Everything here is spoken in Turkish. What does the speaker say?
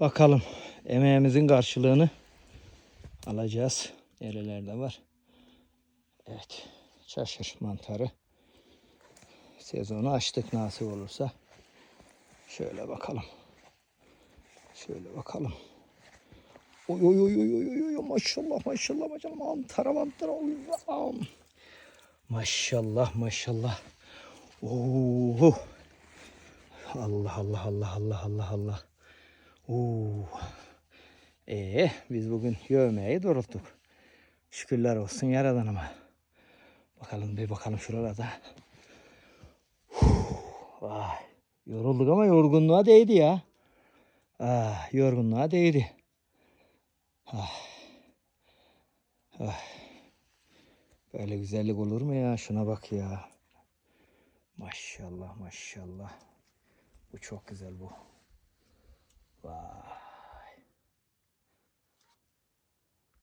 Bakalım emeğimizin karşılığını alacağız. Nerelerde var? Evet. Çaşır mantarı. Sezonu açtık nasip olursa. Şöyle bakalım. Şöyle bakalım. Oy oy oy oy oy oy maşallah maşallah maşallah mantara mantara Allah'ım. Maşallah maşallah. Oo. Allah Allah Allah Allah Allah Allah. Oo. Ee, biz bugün yövmeyi doğrulttuk. Şükürler olsun yaradanıma. Bakalım bir bakalım şuralarda. Huh, Vay. Yorulduk ama yorgunluğa değdi ya. Ah, yorgunluğa değdi. Ah. Ah. Böyle güzellik olur mu ya? Şuna bak ya. Maşallah maşallah. Bu çok güzel bu.